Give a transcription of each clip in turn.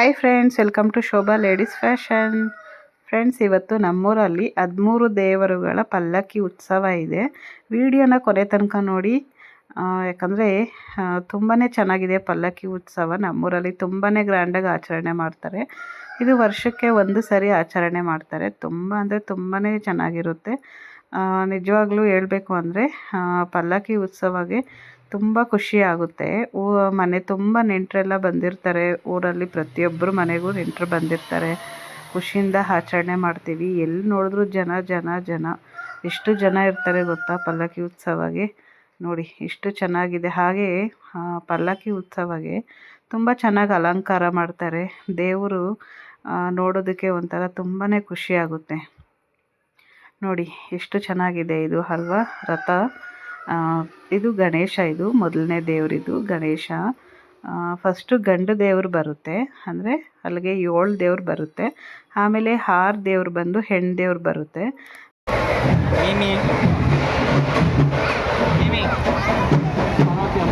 Hi friends welcome to Shobha ladies fashion friends ಇವತ್ತು ನಮ್ಮೂರಲ್ಲಿ ಹದಿಮೂರು ದೇವರುಗಳ ಪಲ್ಲಕ್ಕಿ ಉತ್ಸವ ಇದೆ. ವಿಡಿಯೋನ ಕೊನೆ ತನಕ ನೋಡಿ. ಯಾಕಂದರೆ ತುಂಬಾ ಚೆನ್ನಾಗಿದೆ ಪಲ್ಲಕ್ಕಿ ಉತ್ಸವ. ನಮ್ಮೂರಲ್ಲಿ ತುಂಬಾ ಗ್ರ್ಯಾಂಡಾಗಿ ಆಚರಣೆ ಮಾಡ್ತಾರೆ. ಇದು ವರ್ಷಕ್ಕೆ ಒಂದು ಸರಿ ಆಚರಣೆ ಮಾಡ್ತಾರೆ. ತುಂಬ ಅಂದರೆ ತುಂಬಾ ಚೆನ್ನಾಗಿರುತ್ತೆ. ನಿಜವಾಗ್ಲೂ ಹೇಳಬೇಕು ಅಂದರೆ ಪಲ್ಲಕ್ಕಿ ಉತ್ಸವಗೆ ತುಂಬ ಖುಷಿ ಆಗುತ್ತೆ. ಊ, ಮನೆ ತುಂಬ ನೆಂಟರೆಲ್ಲ ಬಂದಿರ್ತಾರೆ. ಊರಲ್ಲಿ ಪ್ರತಿಯೊಬ್ಬರು ಮನೆಗೂ ನೆಂಟರು ಬಂದಿರ್ತಾರೆ. ಖುಷಿಯಿಂದ ಆಚರಣೆ ಮಾಡ್ತೀವಿ. ಎಲ್ಲಿ ನೋಡಿದ್ರು ಜನ ಜನ ಜನ. ಎಷ್ಟು ಜನ ಇರ್ತಾರೆ ಗೊತ್ತಾ ಪಲ್ಲಕ್ಕಿ ಉತ್ಸವಗೆ? ನೋಡಿ ಎಷ್ಟು ಚೆನ್ನಾಗಿದೆ. ಹಾಗೆ ಪಲ್ಲಕ್ಕಿ ಉತ್ಸವಗೆ ತುಂಬ ಚೆನ್ನಾಗಿ ಅಲಂಕಾರ ಮಾಡ್ತಾರೆ. ದೇವರು ನೋಡೋದಕ್ಕೆ ಒಂಥರ ತುಂಬಾ ಖುಷಿ ಆಗುತ್ತೆ. ನೋಡಿ, ಎಷ್ಟು ಚೆನ್ನಾಗಿದೆ ಇದು, ಅಲ್ವಾ? ರಥ. ಇದು ಗಣೇಶ, ಇದು ಮೊದಲನೇ ದೇವರಿದು ಗಣೇಶ. ಫಸ್ಟು ಗಂಡು ದೇವರು ಬರುತ್ತೆ, ಅಂದರೆ ಅಲ್ಲಿಗೆ ಏಳು ದೇವ್ರು ಬರುತ್ತೆ. ಆಮೇಲೆ ಆರು ದೇವ್ರು ಬಂದು ಹೆಣ್ಣು ದೇವ್ರು ಬರುತ್ತೆ.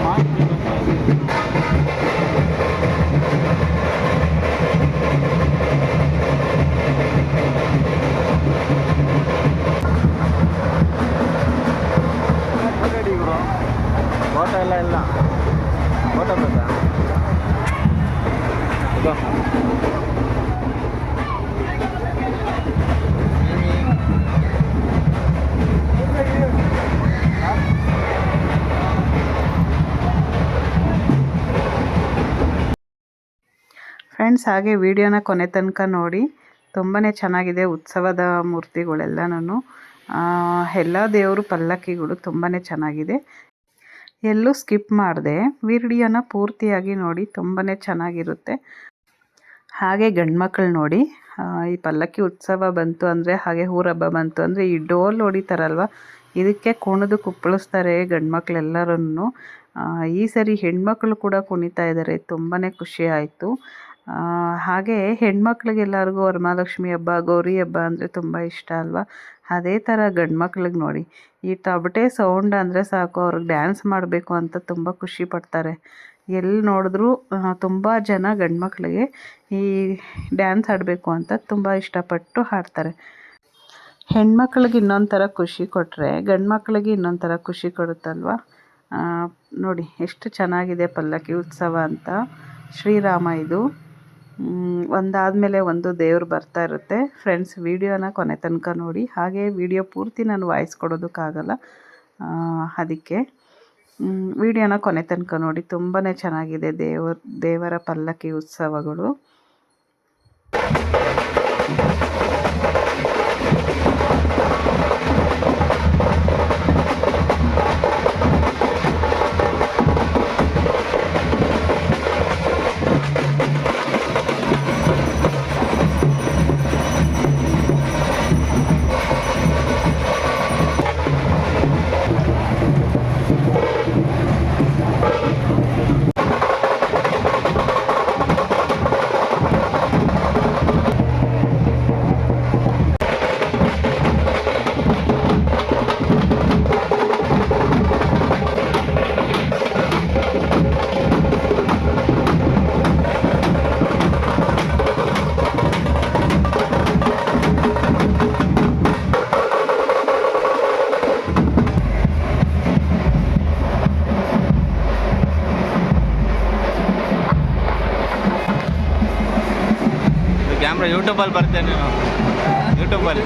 ಫೋಟೋ ಫ್ರೆಂಡ್ಸ್, ಹಾಗೆ ವಿಡಿಯೋನ ಕೊನೆ ತನಕ ನೋಡಿ. ತುಂಬಾ ಚೆನ್ನಾಗಿದೆ ಉತ್ಸವದ ಮೂರ್ತಿಗಳೆಲ್ಲನೂ ಎಲ್ಲ ದೇವರು ಪಲ್ಲಕ್ಕಿಗಳು ತುಂಬಾ ಚೆನ್ನಾಗಿದೆ. ಎಲ್ಲೂ ಸ್ಕಿಪ್ ಮಾಡಿದೆ. ವಿಡಿಯೋನ ಪೂರ್ತಿಯಾಗಿ ನೋಡಿ ತುಂಬಾ ಚೆನ್ನಾಗಿರುತ್ತೆ. ಹಾಗೆ ಗಂಡ್ಮಕ್ಳು ನೋಡಿ. ಈ ಪಲ್ಲಕ್ಕಿ ಉತ್ಸವ ಬಂತು ಅಂದರೆ, ಹಾಗೆ ಊರಬ್ಬ ಬಂತು ಅಂದರೆ, ಈ ಡೋಲ್ ಹೊಡಿತಾರಲ್ವ? ಇದಕ್ಕೆ ಕುಣಿದು ಕುಪ್ಪಳಿಸ್ತಾರೆ ಗಂಡ್ಮಕ್ಳೆಲ್ಲರನ್ನು ಈ ಸರಿ ಹೆಣ್ಮಕ್ಳು ಕೂಡ ಕುಣಿತಾ ಇದ್ದಾರೆ ತುಂಬಾ ಖುಷಿ ಆಯಿತು. ಹಾಗೆ ಹೆಣ್ಮಕ್ಳಿಗೆಲ್ಲರಿಗೂ ವರಮಹಾಲಕ್ಷ್ಮಿ ಹಬ್ಬ, ಗೌರಿ ಹಬ್ಬ ಅಂದರೆ ತುಂಬ ಇಷ್ಟ ಅಲ್ವಾ? ಅದೇ ಥರ ಗಂಡು ಮಕ್ಳಿಗೆ ನೋಡಿ, ಈ ತಬಟೆ ಸೌಂಡ್ ಅಂದರೆ ಸಾಕು, ಅವ್ರಿಗೆ ಡ್ಯಾನ್ಸ್ ಮಾಡಬೇಕು ಅಂತ ತುಂಬ ಖುಷಿ ಪಡ್ತಾರೆ. ಎಲ್ಲಿ ನೋಡಿದ್ರೂ ತುಂಬ ಜನ ಗಂಡು ಮಕ್ಕಳಿಗೆ ಈ ಡ್ಯಾನ್ಸ್ ಆಡಬೇಕು ಅಂತ ತುಂಬ ಇಷ್ಟಪಟ್ಟು ಹಾಡ್ತಾರೆ. ಹೆಣ್ಮಕ್ಳಿಗೆ ಇನ್ನೊಂದು ಥರ ಖುಷಿ ಕೊಟ್ಟರೆ ಗಂಡು ಮಕ್ಕಳಿಗೆ ಇನ್ನೊಂದು ಥರ ಖುಷಿ ಕೊಡುತ್ತಲ್ವ? ನೋಡಿ, ಎಷ್ಟು ಚೆನ್ನಾಗಿದೆ ಪಲ್ಲಕ್ಕಿ ಉತ್ಸವ ಅಂತ. ಶ್ರೀರಾಮ ಇದು. ಒಂದಾದಮೇಲೆ ಒಂದು ದೇವ್ರು ಬರ್ತಾ ಇರುತ್ತೆ. ಫ್ರೆಂಡ್ಸ್ ವೀಡಿಯೋನ ಕೊನೆ ತನಕ ನೋಡಿ. ಹಾಗೆ ವಿಡಿಯೋ ಪೂರ್ತಿ ನಾನು ವಾಯ್ಸ್ ಕೊಡೋದಕ್ಕಾಗಲ್ಲ ಅದಕ್ಕೆ ವಿಡಿಯೋನ ಕೊನೆ ತನಕ ನೋಡಿ. ತುಂಬಾ ಚೆನ್ನಾಗಿದೆ ದೇವರ ದೇವರ ಪಲ್ಲಕ್ಕಿ ಉತ್ಸವಗಳು. ಕ್ಯಾಮ್ರಾ ಯೂಟ್ಯೂಬಲ್ಲಿ ಬರ್ತೇನೆ ನೀನು. ಯೂಟ್ಯೂಬಲ್ಲಿ.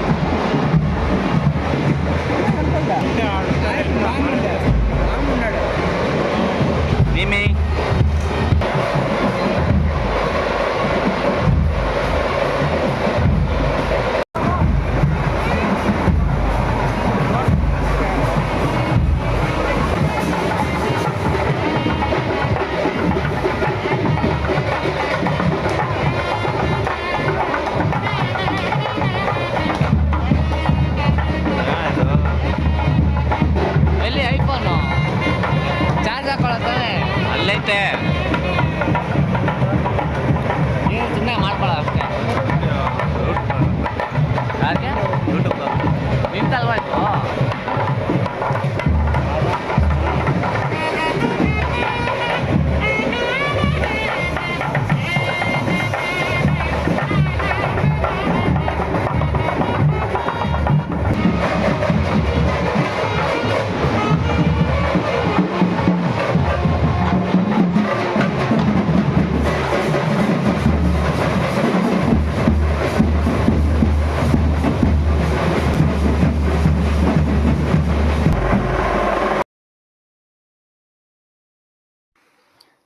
there.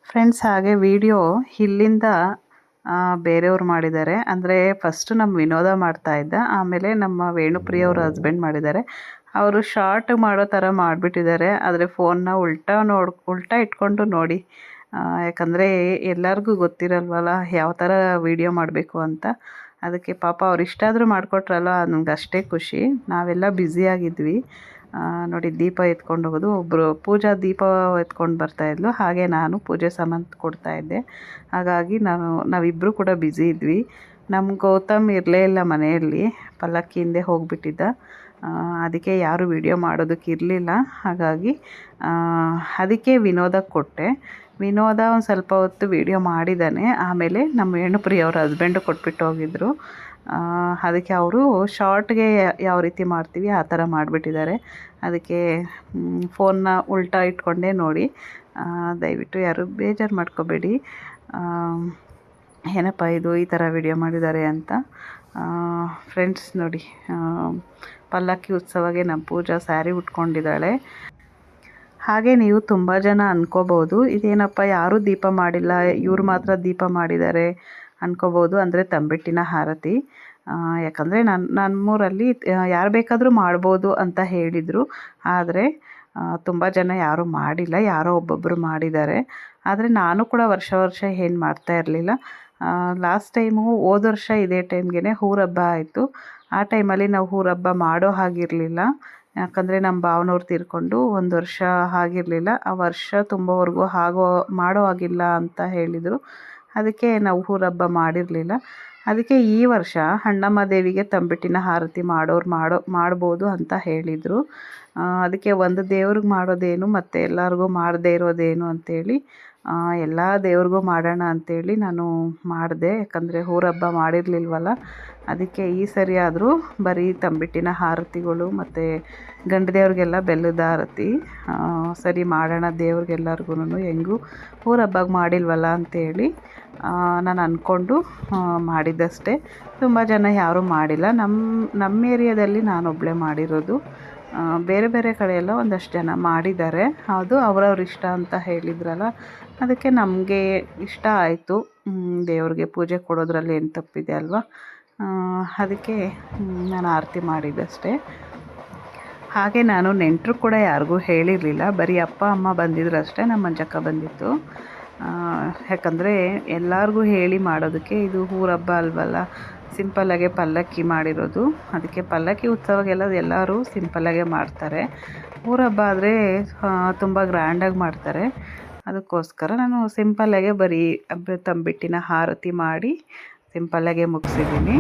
ಫ್ರೆಂಡ್ಸ್ ಹಾಗೆ ವಿಡಿಯೋ ಇಲ್ಲಿಂದ ಬೇರೆಯವ್ರು ಮಾಡಿದ್ದಾರೆ. ಅಂದರೆ ಫಸ್ಟು ನಮ್ಮ ವಿನೋದ ಮಾಡ್ತಾ ಇದ್ದ. ಆಮೇಲೆ ನಮ್ಮ ವೇಣುಪ್ರಿಯ ಅವ್ರ ಹಸ್ಬೆಂಡ್ ಮಾಡಿದ್ದಾರೆ. ಅವರು ಶಾರ್ಟ್ ಮಾಡೋ ಥರ ಮಾಡಿಬಿಟ್ಟಿದ್ದಾರೆ. ಆದರೆ ಫೋನ್ನ ಉಲ್ಟಾ ನೋಡ್, ಉಲ್ಟಾ ಇಟ್ಕೊಂಡು ನೋಡಿ. ಯಾಕಂದರೆ ಎಲ್ಲರಿಗೂ ಗೊತ್ತಿರಲ್ವಲ್ಲ, ಯಾವ ಥರ ವೀಡಿಯೋ ಮಾಡಬೇಕು ಅಂತ. ಅದಕ್ಕೆ ಪಾಪ ಅವ್ರು ಇಷ್ಟಾದರೂ ಮಾಡಿಕೊಟ್ರಲ್ಲ ನಮ್ಗೆ ಅಷ್ಟೇ ಖುಷಿ. ನಾವೆಲ್ಲ ಬ್ಯುಸಿಯಾಗಿದ್ವಿ ನೋಡಿ ದೀಪ ಎತ್ಕೊಂಡು ಹೋಗೋದು. ಒಬ್ಬರು ಪೂಜಾ ದೀಪ ಎತ್ಕೊಂಡು ಬರ್ತಾಯಿದ್ಲು ಹಾಗೆ ನಾನು ಪೂಜೆ ಕೊಡ್ತಾ ಇದ್ದೆ. ಹಾಗಾಗಿ ನಾನು ನಾವಿಬ್ಬರು ಕೂಡ ಬ್ಯುಸಿ ಇದ್ವಿ. ನಮ್ಮ ಗೌತಮ್ ಇರಲೇ ಇಲ್ಲ ಮನೆಯಲ್ಲಿ. ಪಲ್ಲಕ್ಕಿ ಹಿಂದೆ ಹೋಗಿಬಿಟ್ಟಿದ್ದ. ಅದಕ್ಕೆ ಯಾರು ವಿಡಿಯೋ ಮಾಡೋದಕ್ಕೆ ಇರಲಿಲ್ಲ. ಹಾಗಾಗಿ ಅದಕ್ಕೆ ವಿನೋದ ಕೊಟ್ಟೆ. ವಿನೋದ ಒಂದು ಸ್ವಲ್ಪ ಹೊತ್ತು ವಿಡಿಯೋ ಮಾಡಿದ್ದಾನೆ ಆಮೇಲೆ ನಮ್ಮ ಹೆಣ್ಣುಪ್ರಿಯವ್ರ ಹಸ್ಬೆಂಡು ಕೊಟ್ಬಿಟ್ಟು ಹೋಗಿದ್ರು. ಅದಕ್ಕೆ ಅವರು ಶಾರ್ಟ್ಗೆ ಯಾವ ರೀತಿ ಮಾಡ್ತೀವಿ ಆ ಥರ ಮಾಡಿಬಿಟ್ಟಿದ್ದಾರೆ. ಅದಕ್ಕೆ ಫೋನ್ನ ಉಲ್ಟಾ ಇಟ್ಕೊಂಡೇ ನೋಡಿ. ದಯವಿಟ್ಟು ಯಾರು ಬೇಜಾರು ಮಾಡ್ಕೋಬೇಡಿ. ಏನಪ್ಪ ಇದು ಈ ಥರ ವಿಡಿಯೋ ಮಾಡಿದ್ದಾರೆ ಅಂತ. ಫ್ರೆಂಡ್ಸ್ ನೋಡಿ ಪಲ್ಲಕ್ಕಿ ಉತ್ಸವಗೆ ನಮ್ಮ ಪೂಜಾ ಸ್ಯಾರಿ ಉಟ್ಕೊಂಡಿದ್ದಾಳೆ. ಹಾಗೆ ನೀವು ತುಂಬ ಜನ ಅಂದ್ಕೋಬೋದು ಇದೇನಪ್ಪ ಯಾರೂ ದೀಪ ಮಾಡಿಲ್ಲ, ಇವ್ರು ಮಾತ್ರ ದೀಪ ಮಾಡಿದ್ದಾರೆ. ಅನ್ಕೋಬೋದು ಅಂದರೆ ತಂಬಿಟ್ಟಿನ ಹಾರತಿ. ಯಾಕಂದರೆ ನನ್ನ ನಮ್ಮೂರಲ್ಲಿ ಯಾರು ಬೇಕಾದರೂ ಮಾಡ್ಬೋದು ಅಂತ ಹೇಳಿದರು. ಆದರೆ ತುಂಬ ಜನ ಯಾರೂ ಮಾಡಿಲ್ಲ, ಯಾರೋ ಒಬ್ಬೊಬ್ಬರು ಮಾಡಿದ್ದಾರೆ. ಆದರೆ ನಾನು ಕೂಡ ವರ್ಷ ವರ್ಷ ಏನು ಮಾಡ್ತಾ ಇರಲಿಲ್ಲ. ಲಾಸ್ಟ್ ಟೈಮು ಹೋದ ವರ್ಷ ಇದೇ ಟೈಮ್ಗೆ ಊರಬ್ಬ ಆಯಿತು. ಆ ಟೈಮಲ್ಲಿ ನಾವು ಊರಬ್ಬ ಮಾಡೋ ಹಾಗಿರಲಿಲ್ಲ. ಯಾಕಂದರೆ ನಮ್ಮ ಭಾವನವ್ರು ತೀರ್ಕೊಂಡು ಒಂದು ವರ್ಷ ಆಗಿರಲಿಲ್ಲ ಆ ವರ್ಷ ತುಂಬೋವರೆಗೂ ಆಗೋ, ಮಾಡೋ ಹಾಗಿಲ್ಲ ಅಂತ ಹೇಳಿದರು. ಅದಕ್ಕೆ ನಾವು ಊರಬ್ಬ ಮಾಡಿರಲಿಲ್ಲ. ಅದಕ್ಕೆ ಈ ವರ್ಷ ಅಣ್ಣಮ್ಮ ದೇವಿಗೆ ತಂಬಿಟ್ಟಿನ ಆರತಿ ಮಾಡೋರು ಮಾಡೋ, ಮಾಡ್ಬೋದು ಅಂತ ಹೇಳಿದರು. ಅದಕ್ಕೆ ಒಂದು ದೇವ್ರಿಗೆ ಮಾಡೋದೇನು, ಮತ್ತು ಎಲ್ಲರಿಗೂ ಮಾಡದೇ ಇರೋದೇನು ಅಂತೇಳಿ ಎಲ್ಲ ದೇವ್ರಿಗೂ ಮಾಡೋಣ ಅಂತೇಳಿ ನಾನು ಮಾಡಿದೆ. ಯಾಕಂದರೆ ಊರಬ್ಬ ಮಾಡಿರಲಿಲ್ವಲ್ಲ, ಅದಕ್ಕೆ ಈ ಸರಿ ಆದರೂ ಬರೀ ತಂಬಿಟ್ಟಿನ ಆರತಿಗಳು ಮತ್ತು ಗಂಡ ದೇವ್ರಿಗೆಲ್ಲ ಬೆಲ್ಲದ ಆರತಿ ಸರಿ ಮಾಡೋಣ ದೇವ್ರಿಗೆಲ್ಲರಿಗೂ ಹೆಂಗೂ ಊರಬ್ಬಗೆ ಮಾಡಿಲ್ವಲ್ಲ ಅಂತೇಳಿ ನಾನು ಅಂದ್ಕೊಂಡು ಮಾಡಿದ್ದಷ್ಟೇ. ತುಂಬ ಜನ ಯಾರೂ ಮಾಡಿಲ್ಲ. ನಮ್ಮ ನಮ್ಮ ಏರಿಯಾದಲ್ಲಿ ನಾನೊಬ್ಬಳೇ ಮಾಡಿರೋದು. ಬೇರೆ ಬೇರೆ ಕಡೆಯೆಲ್ಲ ಒಂದಷ್ಟು ಜನ ಮಾಡಿದ್ದಾರೆ. ಅದು ಅವ್ರವ್ರ ಇಷ್ಟ ಅಂತ ಹೇಳಿದ್ರಲ್ಲ, ಅದಕ್ಕೆ ನಮಗೆ ಇಷ್ಟ ಆಯಿತು. ದೇವ್ರಿಗೆ ಪೂಜೆ ಕೊಡೋದ್ರಲ್ಲಿ ಏನು ತಪ್ಪಿದೆ ಅಲ್ವಾ? ಅದಕ್ಕೆ ನಾನು ಆರತಿ ಮಾಡಿದ್ದಷ್ಟೇ. ಹಾಗೆ ನಾನು ನೆಂಟರು ಕೂಡ ಯಾರಿಗೂ ಹೇಳಿರಲಿಲ್ಲ. ಬರೀ ಅಪ್ಪ, ಅಮ್ಮ ಬಂದಿದ್ರು ಅಷ್ಟೇ ನಮ್ಮ ಮಂಜಕ್ಕ ಬಂದಿತ್ತು. ಯಾಕಂದರೆ ಎಲ್ಲರಿಗೂ ಹೇಳಿ ಮಾಡೋದಕ್ಕೆ ಇದು ಊರಬ್ಬ ಅಲ್ವಲ್ಲ? ಸಿಂಪಲ್ಲಾಗೆ ಪಲ್ಲಕ್ಕಿ ಮಾಡಿರೋದು. ಅದಕ್ಕೆ ಪಲ್ಲಕ್ಕಿ ಉತ್ಸವಗೆಲ್ಲ ಎಲ್ಲರೂ ಸಿಂಪಲ್ಲಾಗೆ ಮಾಡ್ತಾರೆ. ಊರಬ್ಬ ಆದರೆ ತುಂಬ ಗ್ರ್ಯಾಂಡಾಗಿ ಮಾಡ್ತಾರೆ. ಅದಕ್ಕೋಸ್ಕರ ನಾನು ಸಿಂಪಲ್ಲಾಗೆ ಬರೀ ತಂಬಿಟ್ಟಿನ ಆರತಿ ಮಾಡಿ ಸಿಂಪಲ್ಲಾಗೆ ಮುಗಿಸಿದ್ದೀನಿ.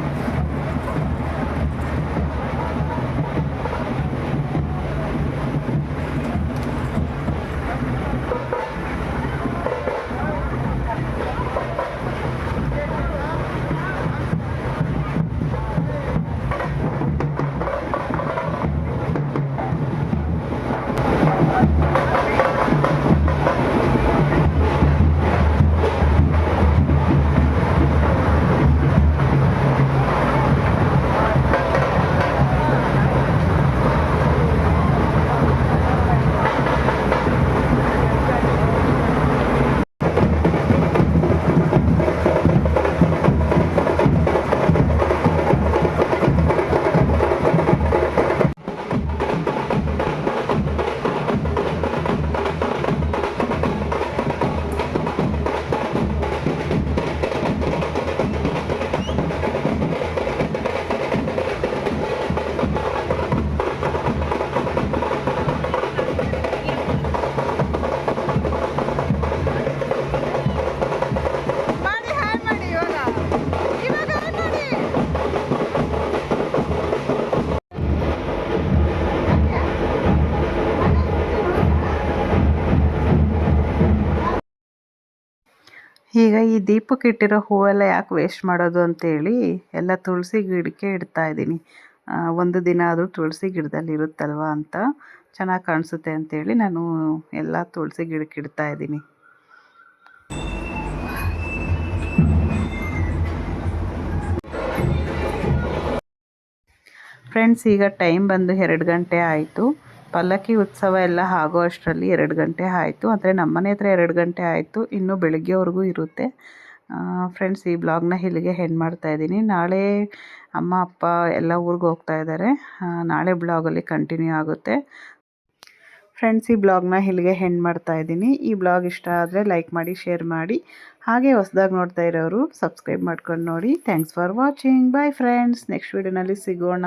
ಈಗ ಈ ದೀಪಕ್ಕೆ ಇಟ್ಟಿರೋ ಹೂವೆಲ್ಲ ಯಾಕೆ ವೇಸ್ಟ್ ಮಾಡೋದು ಅಂತೇಳಿ ಎಲ್ಲ ತುಳಸಿ ಗಿಡಕ್ಕೆ ಇಡ್ತಾ ಇದ್ದೀನಿ. ಒಂದು ದಿನ ಆದರೂ ತುಳಸಿ ಗಿಡದಲ್ಲಿ ಇರುತ್ತಲ್ವ ಅಂತ ಚೆನ್ನಾಗಿ ಕಾಣಿಸುತ್ತೆ ಅಂತೇಳಿ ನಾನು ಎಲ್ಲ ತುಳಸಿ ಗಿಡಕ್ಕೆ ಇಡ್ತಾ ಇದ್ದೀನಿ. ಫ್ರೆಂಡ್ಸ್ ಈಗ ಟೈಮ್ ಬಂದು ಎರಡು ಗಂಟೆ ಆಯಿತು. ಪಲ್ಲಕ್ಕಿ ಉತ್ಸವ ಎಲ್ಲ ಆಗೋ ಅಷ್ಟರಲ್ಲಿ ಎರಡು ಗಂಟೆ ಆಯಿತು. ಅಂದರೆ ನಮ್ಮನೆ ಹತ್ರ ಎರಡು ಗಂಟೆ ಆಯಿತು. ಇನ್ನೂ ಬೆಳಗ್ಗೆವರೆಗೂ ಇರುತ್ತೆ. ಫ್ರೆಂಡ್ಸ್ ಈ ಬ್ಲಾಗ್ನ ಇಲ್ಲಿಗೆ ಹೆಣ್ಣು ಮಾಡ್ತಾ ಇದ್ದೀನಿ. ನಾಳೆ ಅಮ್ಮ, ಅಪ್ಪ ಎಲ್ಲ ಊರಿಗೆ ಹೋಗ್ತಾ ಇದ್ದಾರೆ ನಾಳೆ ಬ್ಲಾಗಲ್ಲಿ ಕಂಟಿನ್ಯೂ ಆಗುತ್ತೆ. ಫ್ರೆಂಡ್ಸ್ ಈ ಬ್ಲಾಗ್ನ ಇಲ್ಲಿಗೆ ಹೆಣ್ಣು ಮಾಡ್ತಾ ಇದ್ದೀನಿ. ಈ ಬ್ಲಾಗ್ ಇಷ್ಟ ಆದರೆ ಲೈಕ್ ಮಾಡಿ ಶೇರ್ ಮಾಡಿ. ಹಾಗೆ ಹೊಸದಾಗಿ ನೋಡ್ತಾ ಇರೋರು ಸಬ್ಸ್ಕ್ರೈಬ್ ಮಾಡ್ಕೊಂಡು ನೋಡಿ. Thanks for watching bye friends next ವೀಡಿಯೋನಲ್ಲಿ ಸಿಗೋಣ.